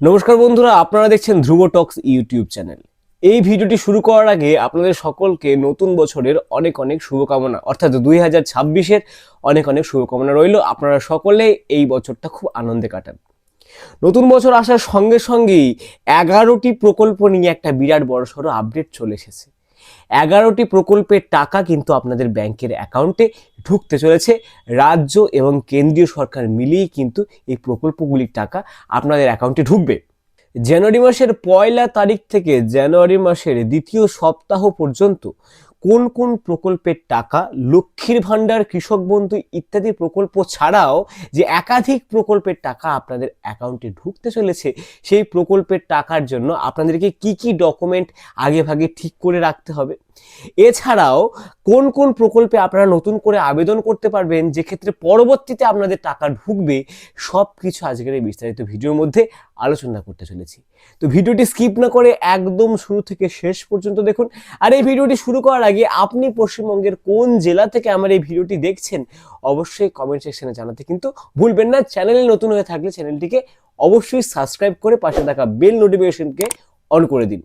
নমস্কার বন্ধুরা, আপনারা দেখছেন ধ্রুব টক্স ইউটিউব চ্যানেল। এই ভিডিওটি শুরু করার আগে আপনাদের সকলকে নতুন বছরের অনেক অনেক শুভকামনা, অর্থাৎ দুই হাজার ছাব্বিশের অনেক অনেক শুভকামনা রইল। আপনারা সকলে এই বছরটা খুব আনন্দে কাটান। নতুন বছর আসার সঙ্গে সঙ্গেই এগারোটি প্রকল্প নিয়ে একটা বিরাট বড়সড় আপডেট চলে এসেছে। এগারোটি প্রকল্পের টাকা কিন্তু আপনাদের ব্যাংকের অ্যাকাউন্টে ঢুকতে চলেছে। রাজ্য এবং কেন্দ্রীয় সরকার মিলিয়েই কিন্তু এই প্রকল্পগুলির টাকা আপনাদের অ্যাকাউন্টে ঢুকবে। জানুয়ারি মাসের পয়লা তারিখ থেকে জানুয়ারি মাসের দ্বিতীয় সপ্তাহ পর্যন্ত কোন কোন প্রকল্পের টাকা লক্ষ্মীর ভাণ্ডার, কৃষক বন্ধু ইত্যাদি প্রকল্প ছাড়াও যে একাধিক প্রকল্পের টাকা আপনাদের অ্যাকাউন্টে ঢুকতে চলেছে, সেই প্রকল্পের টাকার জন্য আপনাদেরকে কি কি ডকুমেন্ট আগেভাগে ঠিক করে রাখতে হবে? এছাড়াও কোন কোন প্রকল্পে আপনারা নতুন করে আবেদন করতে পারবেন যে ক্ষেত্রে পরবর্তীতে আপনাদের টাকা ঢুকবে সব কিছু আজকের এই বিস্তারিত ভিডিওর মধ্যে আলোচনা করতে চলেছি। তো ভিডিওটি স্কিপ না করে একদম শুরু থেকে শেষ পর্যন্ত দেখুন। আর এই ভিডিওটি শুরু করার আগে আপনি পশ্চিমবঙ্গের কোন জেলা থেকে আমার এই ভিডিওটি দেখছেন, অবশ্যই কমেন্ট সেকশনে জানাতে কিন্তু ভুলবেন না। চ্যানেলে নতুন হয়ে থাকলে চ্যানেলটিকে অবশ্যই সাবস্ক্রাইব করে পাশে থাকা বেল নোটিফিকেশনকে অন করে দিন।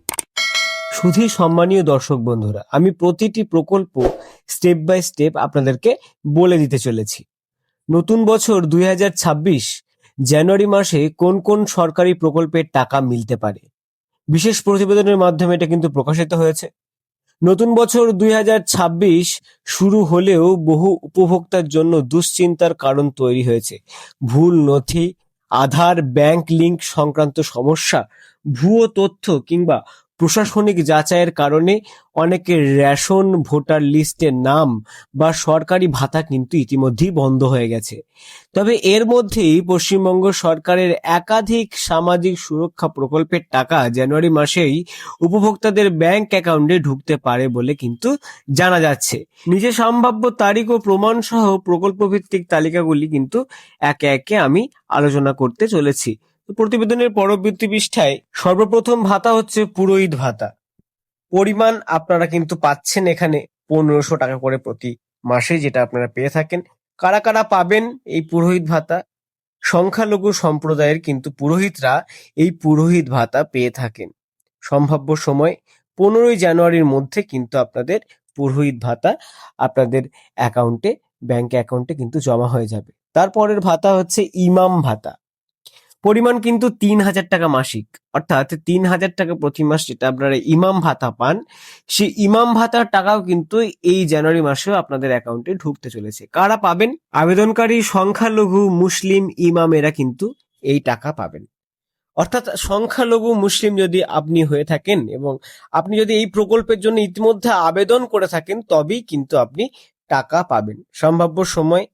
শুধু সম্মানীয় দর্শক বন্ধুরা, আমি প্রতিটি প্রকল্প স্টেপ বাই স্টেপ আপনাদেরকে বলে দিতে চলেছি। নতুন বছর দুই হাজার ছাব্বিশ, জানুয়ারি মাসে কোন কোন সরকারি প্রকল্পের টাকা মিলতে পারে? বিশেষ প্রতিবেদনের মাধ্যমে এটা কিন্তু প্রকাশিত হয়েছে। নতুন বছর দুই হাজার ছাব্বিশ শুরু হলেও বহু উপভোক্তার জন্য দুশ্চিন্তার কারণ তৈরি হয়েছে। ভুল নথি, আধার, ব্যাংক লিংক সংক্রান্ত সমস্যা, ভুয়ো তথ্য কিংবা প্রশাসনিক যাচাইয়ের কারণে অনেকের রেশন ভোটার লিস্টের নাম বা সরকারি ভাতা কিন্তু ইতিমধ্যেই বন্ধ হয়ে গেছে। তবে এর মধ্যেই পশ্চিমবঙ্গ সরকারের একাধিক সামাজিক সুরক্ষা প্রকল্পের টাকা জানুয়ারি মাসেই উপভোক্তাদের ব্যাংক অ্যাকাউন্টে ঢুকতে পারে বলে কিন্তু জানা যাচ্ছে। নিজে সম্ভাব্য তারিখ ও প্রমাণ সহ প্রকল্প ভিত্তিক তালিকাগুলি কিন্তু একে একে আমি আলোচনা করতে চলেছি। প্রতিবেদনের পরবর্তী পৃষ্ঠায় সর্বপ্রথম ভাতা হচ্ছে পুরোহিত ভাতা। পরিমাণ আপনারা কিন্তু পাচ্ছেন এখানে পনেরোশো টাকা করে প্রতি মাসে যেটা আপনারা পেয়ে থাকেন। কারা কারা পাবেন এই পুরোহিত ভাতা? সংখ্যালঘু সম্প্রদায়ের কিন্তু পুরোহিতরা এই পুরোহিত ভাতা পেয়ে থাকেন। সম্ভাব্য সময় পনেরোই জানুয়ারির মধ্যে কিন্তু আপনাদের পুরোহিত ভাতা আপনাদের অ্যাকাউন্টে, ব্যাংক অ্যাকাউন্টে কিন্তু জমা হয়ে যাবে। তারপরের ভাতা হচ্ছে ইমাম ভাতা। পরিমাণ কিন্তু তিন হাজার টাকা মাসিক। অর্থাৎ তিন হাজার টাকা প্রতি মাস যেটা আপনারা ইমাম ভাতা পান, সেই ইমাম ভাতার টাকাও কিন্তু এই জানুয়ারি মাসেও আপনাদের অ্যাকাউন্টে ঢুকতে চলেছে। কারা পাবেন? আবেদনকারী সংখ্যালঘু মুসলিম ইমামেরা কিন্তু এই টাকা পাবেন। অর্থাৎ সংখ্যালঘু মুসলিম যদি আপনি হয়ে থাকেন এবং আপনি যদি এই প্রকল্পের জন্য ইতিমধ্যে আবেদন করে থাকেন, তবেই কিন্তু আপনি টাকা পাবেন। সম্ভাব্য সময়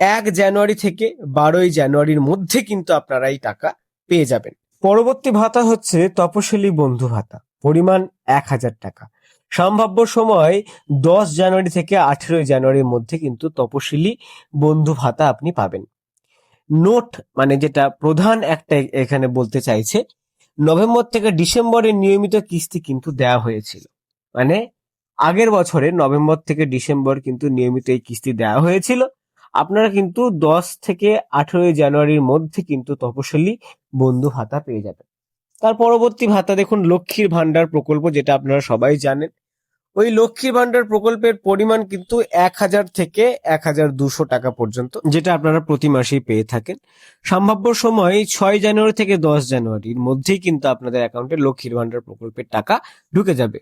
এক জানুয়ারি থেকে বারোই জানুয়ারির মধ্যে কিন্তু আপনারা এই টাকা পেয়ে যাবেন। পরবর্তী ভাতা হচ্ছে তপশিলি বন্ধু ভাতা, পরিমাণ এক হাজার টাকা। সম্ভাব্য সময় দশ জানুয়ারি থেকে আঠেরোই জানুয়ারির মধ্যে কিন্তু তপশিলি বন্ধু ভাতা আপনি পাবেন। নোট মানে যেটা প্রধান একটা এখানে বলতে চাইছে, নভেম্বর থেকে ডিসেম্বরের নিয়মিত কিস্তি কিন্তু দেওয়া হয়েছিল। মানে আগের বছরে নভেম্বর থেকে ডিসেম্বর কিন্তু নিয়মিত এই কিস্তি দেওয়া হয়েছিল। আপনারা কিন্তু দশ থেকে আঠেরোই জানুয়ারির মধ্যে কিন্তু তপশিলি বন্ধু ভাতা পেয়ে যাবেন। তার পরবর্তী ভাতা দেখুন, লক্ষ্মীর ভান্ডার প্রকল্প যেটা আপনারা সবাই জানেন। ওই লক্ষ্মীর ভান্ডার প্রকল্পের পরিমাণ কিন্তু এক হাজার থেকে এক হাজার দুশো টাকা পর্যন্ত, যেটা আপনারা প্রতি মাসেই পেয়ে থাকেন। সম্ভাব্য সময় ছয় জানুয়ারি থেকে দশ জানুয়ারির মধ্যেই কিন্তু আপনাদের অ্যাকাউন্টে লক্ষ্মীর ভান্ডার প্রকল্পের টাকা ঢুকে যাবে।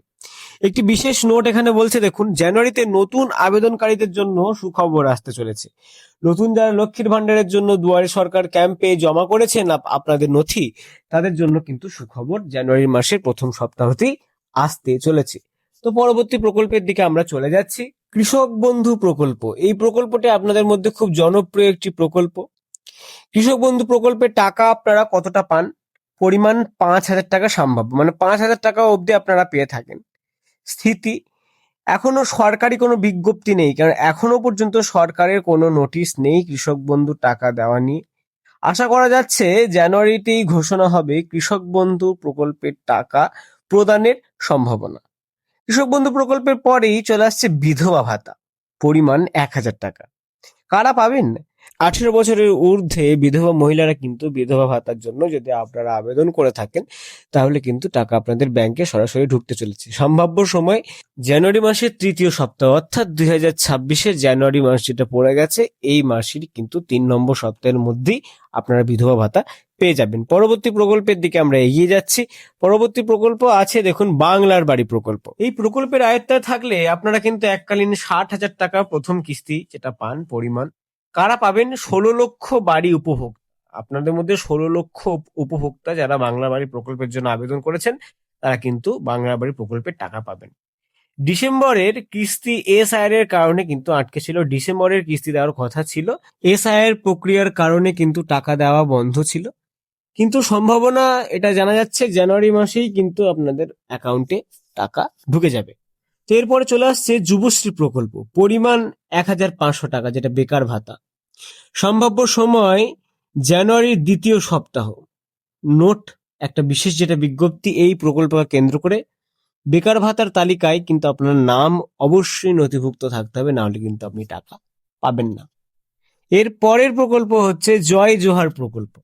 একটি বিশেষ নোট এখানে বলছে, দেখুন, জানুয়ারিতে নতুন আবেদনকারীদের জন্য সুখবর আসতে চলেছে। নতুন যারা লক্ষ্মীর ভান্ডারের জন্য দুয়ারে সরকার ক্যাম্পে জমা করেছেন আপনাদের নথি, তাদের জন্য কিন্তু সুখবর জানুয়ারি মাসের প্রথম সপ্তাহতেই আসতে চলেছে। তো পরবর্তী প্রকল্পের দিকে আমরা চলে যাচ্ছি। কৃষক বন্ধু প্রকল্প, এই প্রকল্পটি আপনাদের মধ্যে খুব জনপ্রিয় একটি প্রকল্প। কৃষক বন্ধু প্রকল্পের টাকা আপনারা কতটা পান? পরিমাণ পাঁচ হাজার টাকা সম্ভাব্য মানে পাঁচ হাজার টাকা অবধি আপনারা পেয়ে থাকেন। স্থিতি। এখনও সরকারি কোনো বিজ্ঞপ্তি নেই, কারণ এখনও পর্যন্ত সরকারের কোনো নোটিশ নেই, কৃষক বন্ধু টাকা দেওয়া নিয়ে। আশা করা যাচ্ছে জানুয়ারিতেই ঘোষণা হবে কৃষক বন্ধু প্রকল্পের টাকা প্রদানের সম্ভাবনা। কৃষক বন্ধু প্রকল্পের পরেই চলে আসছে বিধবা ভাতা, পরিমাণ এক হাজার টাকা। কারা পাবেন? আঠেরো বছরের ঊর্ধ্বে বিধবা মহিলারা কিন্তু বিধবা ভাতার জন্য যদি আপনারা আবেদন করে থাকেন, তাহলে কিন্তু টাকা আপনাদের ব্যাংকে সরাসরি ঢুকতে চলেছে। সম্ভাব্য সময় জানুয়ারি মাসের তৃতীয় সপ্তাহ, অর্থাৎ দুই হাজার ছাব্বিশের জানুয়ারি মাস যেটা পড়ে গেছে, এই মাসের কিন্তু তিন নম্বর সপ্তাহের মধ্যেই আপনারা বিধবা ভাতা পেয়ে যাবেন। পরবর্তী প্রকল্পের দিকে আমরা এগিয়ে যাচ্ছি। পরবর্তী প্রকল্প আছে, দেখুন, বাংলার বাড়ি প্রকল্প। এই প্রকল্পের আয়ত্তায় থাকলে আপনারা কিন্তু এককালীন ষাট হাজার টাকা প্রথম কিস্তি যেটা পান, পরিমাণ কারা পাবেন? ষোলো লক্ষ বাড়ি উপভোগ। আপনাদের মধ্যে ষোলো লক্ষ উপ- উপভোক্তা যারা বাংলা বাড়ি প্রকল্পের জন্য আবেদন করেছেন, তারা কিন্তু বাংলা বাড়ি প্রকল্পের টাকা পাবেন। ডিসেম্বরের কিস্তি এস এর কারণে কিন্তু আটকে ছিল। ডিসেম্বরের কিস্তি দেওয়ার কথা ছিল। এস এর প্রক্রিয়ার কারণে কিন্তু টাকা দেওয়া বন্ধ ছিল। কিন্তু সম্ভাবনা এটা জানা যাচ্ছে, জানুয়ারি মাসেই কিন্তু আপনাদের অ্যাকাউন্টে টাকা ঢুকে যাবে। এরপরে চলে আসছে যুবশ্রী প্রকল্প। পরিমাণ এক হাজার পাঁচশো টাকা, যেটা বেকার ভাতা। সম্ভাব্য সময় জানুয়ারির দ্বিতীয় সপ্তাহ। নোট, একটা বিশেষ যেটা বিজ্ঞপ্তি, এই প্রকল্পকে কেন্দ্র করে। বেকার ভাতার তালিকায় কিন্তু আপনার নাম অবশ্যই নথিভুক্ত থাকতে হবে, নাহলে কিন্তু আপনি টাকা পাবেন না। এর পরের প্রকল্প হচ্ছে জয় জোহার প্রকল্প।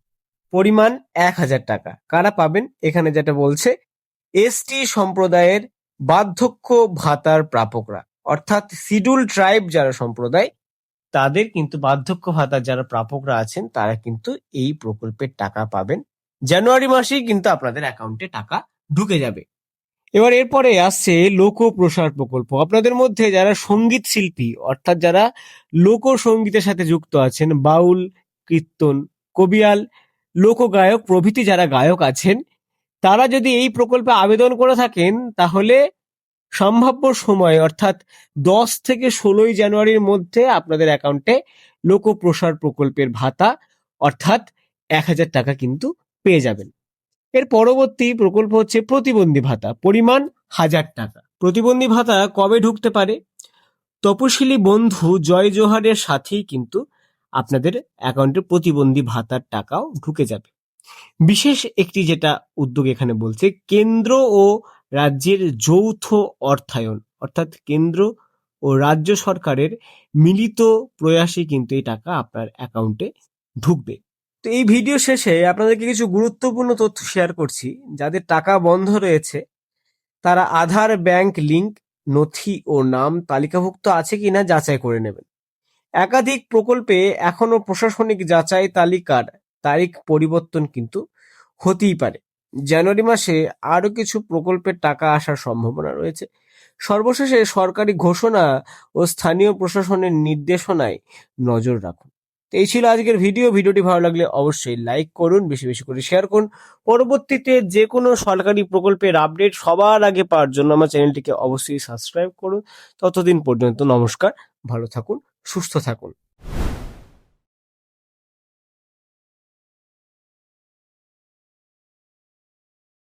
পরিমাণ এক হাজার টাকা। কারা পাবেন? এখানে যেটা বলছে এসটি সম্প্রদায়ের বার্ধক্য ভাতার প্রাপকরা, অর্থাৎ শিডিউল ট্রাইব যারা সম্প্রদায়, তাদের কিন্তু বার্ধক্য ভাতার যারা প্রাপকরা আছেন, তারা কিন্তু এই প্রকল্পের টাকা পাবেন। জানুয়ারি মাসেই কিন্তু আপনাদের অ্যাকাউন্টে টাকা ঢুকে যাবে। এবার এরপরে আসছে লোক প্রসার প্রকল্প। আপনাদের মধ্যে যারা সংগীত শিল্পী, অর্থাৎ যারা লোক সঙ্গীতের সাথে যুক্ত আছেন, বাউল, কীর্তন, কবিয়াল লোকগায়ক প্রভৃতি যারা গায়ক আছেন তারা যদি এই প্রকল্পে আবেদন করে থাকেন, তাহলে সম্ভাব্য সময়, অর্থাৎ দশ থেকে ষোলোই জানুয়ারির মধ্যে আপনাদের অ্যাকাউন্টে লোকপ্রসার প্রকল্পের ভাতা, অর্থাৎ এক হাজার টাকা কিন্তু পেয়ে যাবেন। এর পরবর্তী প্রকল্প হচ্ছে প্রতিবন্ধী ভাতা, পরিমাণ হাজার টাকা। প্রতিবন্ধী ভাতা কবে ঢুকতে পারে? তপশিলি বন্ধু জয় জোহারের সাথেই কিন্তু আপনাদের অ্যাকাউন্টে প্রতিবন্ধী ভাতার টাকাও ঢুকে যাবে। বিশেষ একটি যেটা উদ্যোগ এখানে বলছে, কেন্দ্র ও রাজ্যের যৌথ অর্থায়ন, অর্থাৎ কেন্দ্র ও রাজ্য সরকারের মিলিত প্রয়াসে কিন্তু এই টাকা আপনার অ্যাকাউন্টে ঢুকবে। তো এই ভিডিও শেষে আপনাদেরকে কিছু গুরুত্বপূর্ণ তথ্য শেয়ার করছি। যাদের টাকা বন্ধ রয়েছে, তারা আধার ব্যাংক লিংক নথি ও নাম তালিকাভুক্ত আছে কিনা যাচাই করে নেবেন। একাধিক প্রকল্পে এখনও প্রশাসনিক যাচাই তালিকার তারিখ পরিবর্তন কিন্তু হতেই পারে। জানুয়ারি মাসে আরও কিছু প্রকল্পের টাকা আসার সম্ভাবনা রয়েছে। সর্বশেষে সরকারি ঘোষণা ও স্থানীয় প্রশাসনের নির্দেশনায় নজর রাখুন। এই ছিল আজকের ভিডিও। ভিডিওটি ভালো লাগলে অবশ্যই লাইক করুন, বেশি বেশি করে শেয়ার করুন। পরবর্তীতে যে কোনো সরকারি প্রকল্পের আপডেট সবার আগে পাওয়ার জন্য আমার চ্যানেলটিকে অবশ্যই সাবস্ক্রাইব করুন। ততদিন পর্যন্ত নমস্কার, ভালো থাকুন, সুস্থ থাকুন।